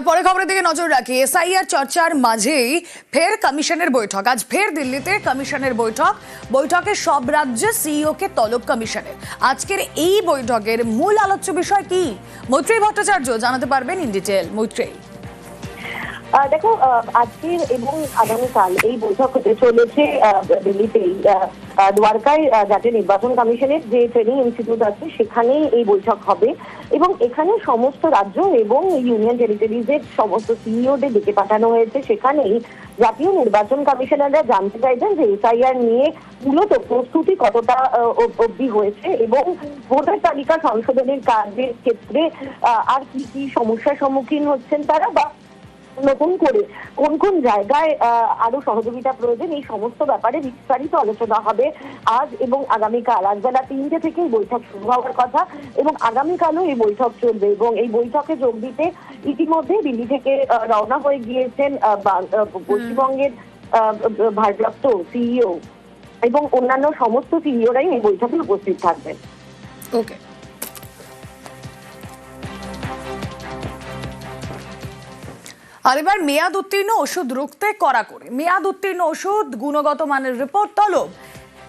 এবার পরে খবরের দিকে নজর রাখি। এসআইআর চর্চার মাঝেই ফের কমিশনের বৈঠক। আজ ফের দিল্লিতে কমিশনের বৈঠক। বৈঠকে সব রাজ্যে সিইও কে তলব কমিশনের। আজকের এই বৈঠকের মূল আলোচ্য বিষয় কি? মৈত্রী ভট্টাচার্য জানাতে পারবেন ইন ডিটেল। মৈত্রী আহ, দেখো আহ, আজকের এবং আগামীকাল এই বৈঠক হতে চলেছে দিল্লিতেই দ্বারকায় জাতীয় নির্বাচন কমিশনের যে ট্রেনিং ইনস্টিটিউট আছে সেখানেই এই বৈঠক হবে। এবং এখানে সমস্ত রাজ্য এবং ইউনিয়ন টেরিটরিজের সমস্ত সিইওদের ডেকে পাঠানো হয়েছে। সেখানেই জাতীয় নির্বাচন কমিশনাররা জানতে চাইছেন যে এসআইআর নিয়ে মূলত প্রস্তুতি কতটা আহ, অব- অবধি হয়েছে এবং ভোটার তালিকা সংশোধনের কাজের ক্ষেত্রে আর কি কি সমস্যার সম্মুখীন হচ্ছেন তারা বা নতুন করে কোন কোন জায়গায় আরও সহযোগিতা প্রয়োজন, এই সমস্ত ব্যাপারে বিস্তারিত আলোচনা হবে আজ এবং আগামীকাল। আজ বেলা তিনটে থেকে বৈঠক শুরু হওয়ার কথা এবং আগামীকালও এই বৈঠক চলবে এবং এই বৈঠকে যোগ দিতে ইতিমধ্যে দিল্লি থেকে রওনা হয়ে গিয়েছেন পশ্চিমবঙ্গের ভারপ্রাপ্ত সিইও এবং অন্যান্য সমস্ত সিইওরাই এই বৈঠকে উপস্থিত থাকবেন। ওকে আর এবার মেয়াদ উত্তীর্ণ ওষুধ রুখতে করা করে। মেয়াদ উত্তীর্ণ ওষুধ গুণগত মানের রিপোর্ট তলব।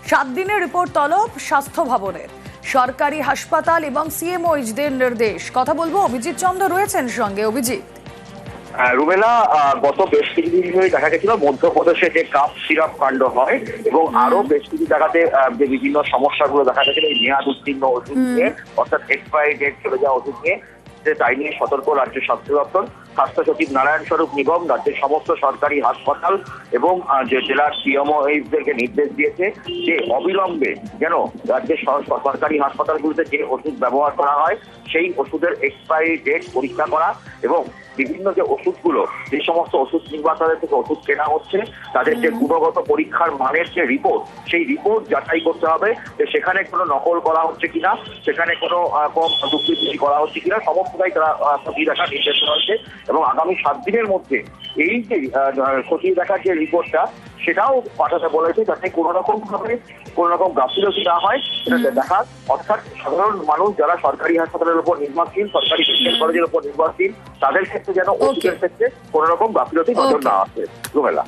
সাত দিনের রিপোর্ট তলব স্বাস্থ্য ভবনের। সরকারি হাসপাতাল এবং সিএমওইচদের নির্দেশ। কথা বলব অভিজিৎ চন্দ্র রয়েছেন সঙ্গে। অভিজিৎ। রুমেলা আহ, গত বেশ কিছুদিন ধরে দেখা গেছিল মধ্যপ্রদেশে যে কাপ সিরাপ কাণ্ড হয় এবং আরও বেশ কিছু জায়গাতে যে বিভিন্ন সমস্যাগুলো দেখা গেছিল এই মেয়াদ উত্তীর্ণ ওষুধ নিয়ে অর্থাৎ এক্সপায়ারি ডেট চলে যাওয়া ওষুধ নিয়ে যে তাই নিয়ে সতর্ক রাজ্য স্বাস্থ্য দপ্তর। স্বাস্থ্য সচিব নারায়ণ স্বরূপ নিগম রাজ্যের সমস্ত সরকারি হাসপাতাল এবং যে জেলার সিএমওদেরকে নির্দেশ দিয়েছে যে অবিলম্বে যেন রাজ্যের সর- সরকারি হাসপাতালগুলোতে যে ওষুধ ব্যবহার করা হয় সেই ওষুধের এক্সপায়ারি ডেট পরীক্ষা করা এবং বিভিন্ন যে ওষুধগুলো যে সমস্ত ওষুধ নির্মাতাদের থেকে ওষুধ কেনা হচ্ছে তাদের যে গুণগত পরীক্ষার মানের যে রিপোর্ট সেই রিপোর্ট যাচাই করতে হবে যে সেখানে কোনো নকল করা হচ্ছে কিনা সেখানে কোনো কম দুষ্কৃতি করা হচ্ছে কিনা সমস্তটাই তারা আহ, খতিয়ে এবং আগামী সাত দিনের মধ্যে এই যে খতিয়ে দেখার যে রিপোর্টটা সেটাও পাঠাতে বলেছে যাতে কোনো রকম ভাবে কোনো রকম গাফিলতি না হয়। সেটা দেখার অর্থাৎ সাধারণ মানুষ যারা সরকারি হাসপাতালের উপর নির্ভরশীল সরকারি মেডিকেল কলেজের উপর নির্ভরশীল তাদের ক্ষেত্রে যেন ওষুধের ক্ষেত্রে কোনো রকম গাফিলতি নজর না আসে। রুমেলা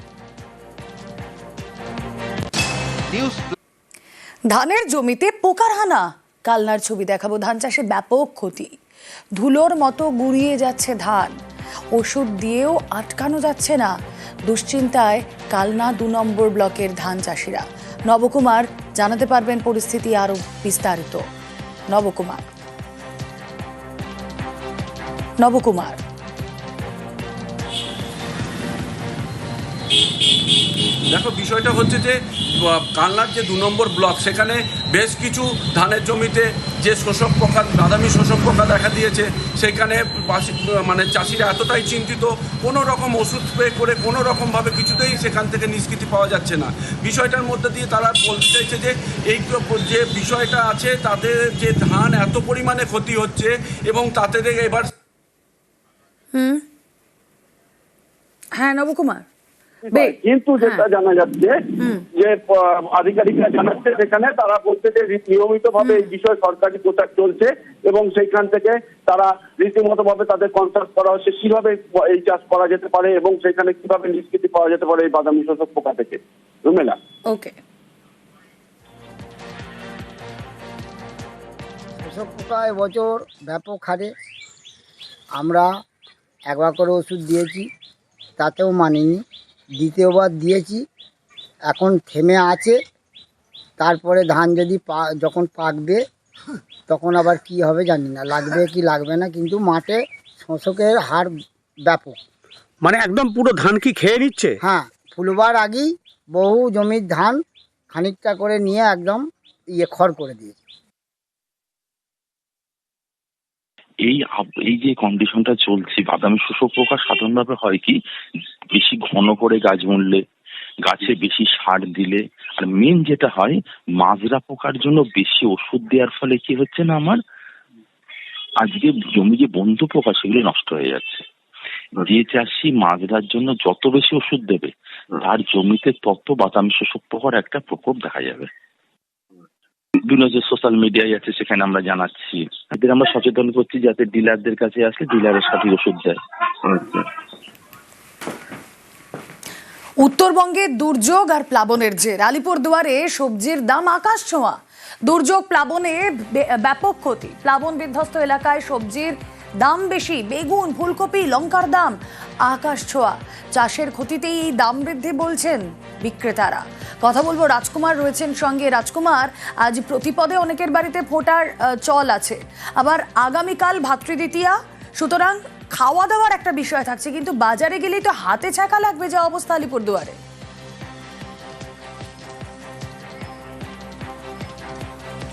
ধানের জমিতে পোকার হানা। কালনার ছবি দেখাবো। ধান চাষে ব্যাপক ক্ষতি। ধুলোর মতো গুড়িয়ে যাচ্ছে ধান। ওষুধ দিয়েও আটকানো যাচ্ছে না। দুশ্চিন্তায় কালনা দু নম্বর ব্লকের ধান চাষিরা। নবকুমার, জানাতে পারবেন পরিস্থিতি আরও বিস্তারিত। নবকুমার। নবকুমার দেখো, বিষয়টা হচ্ছে যে কালনার যে দু নম্বর ব্লক, সেখানে বেশ কিছু ধানের জমিতে যে শোষক পোকা বাদামি শোষক পোকা দেখা দিয়েছে সেখানে মানে চাষিরা এতটাই চিন্তিত, কোনো রকম ওষুধ স্প্রে করে কোনো রকমভাবে কিছুতেই সেখান থেকে নিষ্কৃতি পাওয়া যাচ্ছে না। বিষয়টার মধ্যে দিয়ে তারা বলতে চাইছে যে, এই যে বিষয়টা আছে তাদের যে ধান এত পরিমাণে ক্ষতি হচ্ছে এবং তাতে এবার হ্যাঁ নবকুমার। কিন্তু যেটা হ্যাঁ। জানা যাচ্ছে যে আধিকারিকরা জানাচ্ছে সেখানে তারা বলছে যে নিয়মিত ভাবে এই বিষয়ে সরকারি প্রচার চলছে এবং সেইখান থেকে তারা রীতিমতো ভাবে তাদের কনসার্ট করা হচ্ছে। কীভাবে এই চাষ করা যেতে পারে এবং সেখানে কীভাবে নিষ্কৃতি পাওয়া যেতে পারে এই বাদামি শোষক পোকা থেকে? রুমেলা। ওকে। শোষক পোকা এবছর ব্যাপক হারে আমরা একবার করে ওষুধ দিয়েছি তাতেও মানিনি। দ্বিতীয়বার দিয়েছি এখন থেমে আছে। তারপরে ধান যদি পা যখন পাকবে তখন আবার কি হবে জানি না লাগবে কি লাগবে না কিন্তু মাঠে শোষকের হার ব্যাপক। মানে একদম পুরো ধান কি খেয়ে নিচ্ছে? হ্যাঁ ফুলবার আগেই বহু জমির ধান খানিকটা করে নিয়ে একদম ইয়ে খড় করে দিয়েছে। এই এই যে কন্ডিশনটা চলছে, বাদামি শোষক পোকা সাধারণভাবে হয় কি, বেশি ঘন করে গাছ মরলে, গাছে বেশি সার দিলে, আর মেন যেটা হয়, মাজরা পোকার জন্য বেশি ওষুধ দেওয়ার ফলে কি হচ্ছে না আমার? আজকে জমি যে বন্ধু পোকা, সেগুলো নষ্ট হয়ে যাচ্ছে। যে চাষি মাজরার জন্য যত বেশি ওষুধ দেবে, তার জমিতে তত বাদামি শোষক পোকার একটা প্রকোপ দেখা যাবে। বিভিন্ন সোশ্যাল মিডিয়ায় আছে, সেখানে আমরা জানাচ্ছি। এদের আমরা সচেতন করছি যাতে ডিলারদের কাছে আসলে ডিলারের সঠিক ওষুধ দেয়। উত্তরবঙ্গে দুর্যোগ আর প্লাবনের জের। আলিপুরদুয়ারে সবজির দাম আকাশ ছোঁয়া। দুর্যোগ, প্লাবনে ব্যাপক ক্ষতি। প্লাবন বিধ্বস্ত এলাকায় সবজির দাম বেশি, বেগুন, ফুলকপি, লঙ্কার দাম, আকাশ ছোঁয়া। চাষের ক্ষতিতেই এই দাম বৃদ্ধি বলছেন বিক্রেতারা। কথা বলব, রাজকুমার রয়েছেন সঙ্গে। রাজকুমার, আজ প্রতিপদে অনেকের বাড়িতে ফোটার চল আছে। আবার আগামীকাল ভাতৃদ্বিতীয়া, সুতরাং খাওয়া দাওয়ার একটা বিষয় থাকছে, কিন্তু বাজারে গেলেই তো হাতে ছাকা লাগবে যা অবস্থা আলিপুরদুয়ারে।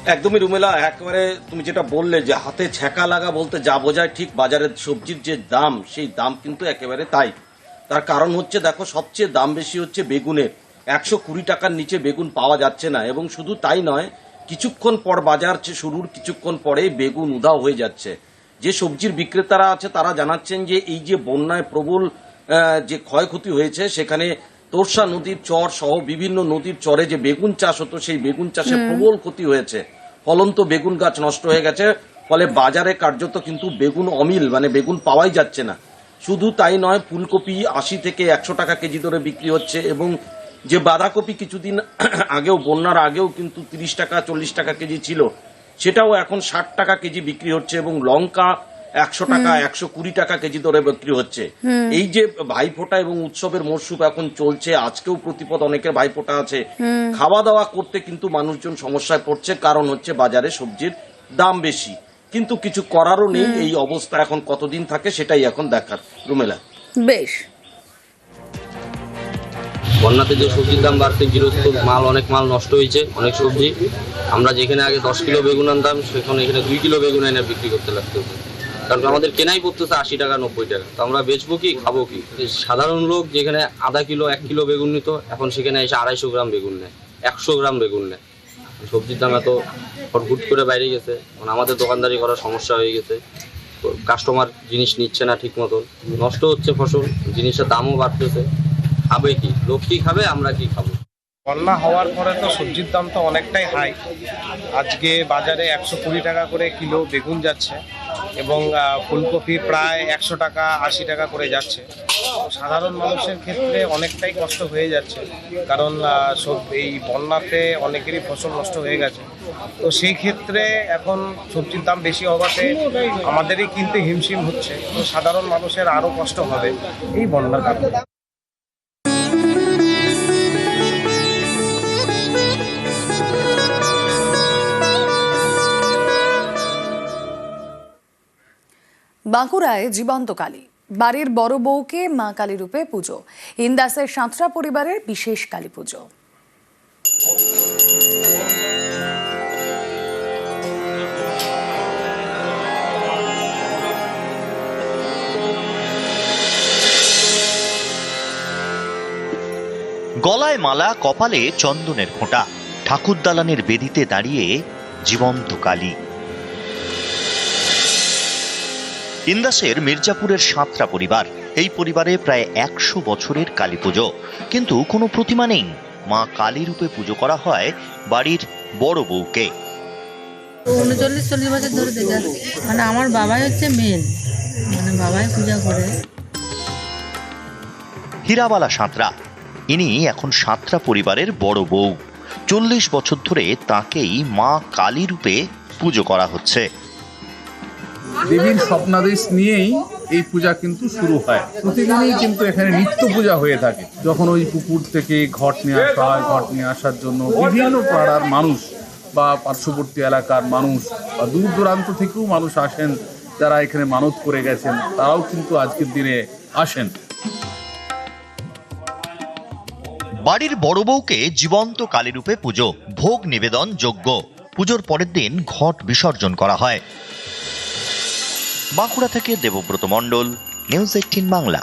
একদমই রুমেলা, একেবারে তুমি যেটা বললে যে হাতে ছ্যাঁকা লাগা বলতে যা বোঝায় ঠিক বাজারের সবজির যে দাম, সেই দাম কিন্তু একেবারে তাই। তার কারণ হচ্ছে, দেখো, সবচেয়ে দাম বেশি হচ্ছে বেগুনের। একশো কুড়ি টাকার নিচে বেগুন পাওয়া যাচ্ছে না এবং শুধু তাই নয়, কিছুক্ষণ পর বাজার শুরুর, কিছুক্ষণ পরেই বেগুন উধাও হয়ে যাচ্ছে। যে সবজির বিক্রেতারা আছে, তারা জানাচ্ছেন যে এই যে বন্যায় প্রবল যে ক্ষয়ক্ষতি হয়েছে, সেখানে তোরসা নদীর চর সহ বিভিন্ন নদীর চরে যে বেগুন চাষ হতো সেই বেগুন চাষে প্রবল ক্ষতি হয়েছে। ফলন্ত বেগুন গাছ নষ্ট হয়ে গেছে ফলে বাজারে কার্যত কিন্তু বেগুন অমিল মানে বেগুন পাওয়াই যাচ্ছে না। শুধু তাই নয় ফুলকপি আশি থেকে একশো টাকা কেজি ধরে বিক্রি হচ্ছে এবং যে বাঁধাকপি কিছুদিন আগেও বন্যার আগেও কিন্তু তিরিশ টাকা চল্লিশ টাকা কেজি ছিল সেটাও এখন ষাট টাকা কেজি বিক্রি হচ্ছে এবং লঙ্কা একশো টাকা একশো কুড়ি টাকা কেজি দরে বিক্রি হচ্ছে। এই যে ভাইফোঁটা এবং উৎসবের মরশুম এখন চলছে আজকেও প্রতিপদ অনেকের ভাইফোঁটা আছে। খাওয়া দাওয়া করতে কিন্তু মানুষজন সমস্যায় পড়ছে কারণ হচ্ছে বাজারে সবজির দাম বেশি। কিন্তু কিছু করারও নেই এই অবস্থা এখন কতদিন থাকে সেটাই এখন দেখার। রুমেলা। বেশ। বন্যাতে যে সবজির দাম বাড়তে গৃহস্থ মাল অনেক মাল নষ্ট হয়েছে অনেক সবজি। আমরা যেখানে আগে দশ কিলো বেগুন আনতাম সেখানে এখানে দুই কিলো বেগুন এনে বিক্রি করতে লাগতেছে কারণ আমাদের কেনাই পড়তেছে আশি টাকা, নব্বই টাকা। তো আমরা বেচবো কি, খাব কি? সাধারণ লোক যেখানে আধা কিলো, এক কিলো বেগুন নিত, এখন সেখানে এসে আড়াইশো গ্রাম বেগুন নেয়, একশো গ্রাম বেগুন নেয়। সবজির দাম এত হটহুট করে বাইরে গেছে মানে আমাদের দোকানদারি করার সমস্যা হয়ে গেছে। কাস্টমার জিনিস নিচ্ছে না ঠিক মতন। নষ্ট হচ্ছে ফসল, জিনিসের দামও বাড়তেছে। খাবে কি? লোক কি খাবে, আমরা কি খাব? বন্যা হওয়ার পরে তো সবজির দাম তো অনেকটাই হাই আজকে বাজারে একশো কুড়ি টাকা করে কিলো বেগুন যাচ্ছে। এবং ফুলকপি প্রায় একশো টাকা, আশি টাকা করে যাচ্ছে। সাধারণ মানুষের ক্ষেত্রে অনেকটাই কষ্ট হয়ে যাচ্ছে। কারণ সব এই বন্যাতে অনেকেরই ফসল নষ্ট হয়ে গেছে। তো সেই ক্ষেত্রে এখন সবজির দাম বেশি হওয়াতে আমাদেরই কিনতে হিমশিম হচ্ছে। তো সাধারণ মানুষের আরও কষ্ট হবে এই বন্যার কারণে। বাঁকুড়ায় জীবন্ত কালী। বাড়ির বড় বউকে মা কালী রূপে পুজো। ইন্দাসের সাঁতরা পরিবারের বিশেষ কালী পুজো। গলায় মালা, কপালে চন্দনের খোঁটা ঠাকুর দালানের বেদিতে দাঁড়িয়ে জীবন্ত কালী। ইন্দাসের মির্জাপুরের সাঁতরা পরিবার। এই পরিবারে প্রায় একশো বছরের কালী পুজো। কিন্তু কোনো প্রতিমা নেই। মা কালী রূপে পুজো করা হয় বাড়ির বড় বউকে। উনচল্লিশ চল্লিশ বছর ধরে দেখে। আসছি মানে আমার বাবাই হচ্ছে মেন মানে বাবাই পূজা করে। হীরাবালা সাঁতরা। ইনি এখন সাঁতরা পরিবারের বড় বউ। চল্লিশ বছর ধরে তাকেই মা কালী রূপে পুজো করা হচ্ছে। দেবীর স্বপ্নাদেশ নিয়েই এই পূজা কিন্তু শুরু হয়। প্রতিদিনই কিন্তু এখানে নিত্য পূজা হয়ে থাকে। যখন ওই পুকুর থেকে ঘট নিয়ে আসা হয়, ঘট নিয়ে আসার জন্য বিভিন্ন পাড়ার মানুষ বা পার্শ্ববর্তী এলাকার মানুষ বা দূর দূরান্ত থেকেও মানুষ আসেন। যারা এখানে মানত করে গেছেন, তারাও কিন্তু আজকের দিনে আসেন। বাড়ির বড় বউকে জীবন্ত কালী রূপে পুজো, ভোগ নিবেদন যোগ্য। পুজোর পরের দিন ঘট বিসর্জন করা হয়। বাঁকুড়া থেকে দেবব্রত মণ্ডল নিউজ এইটিন বাংলা।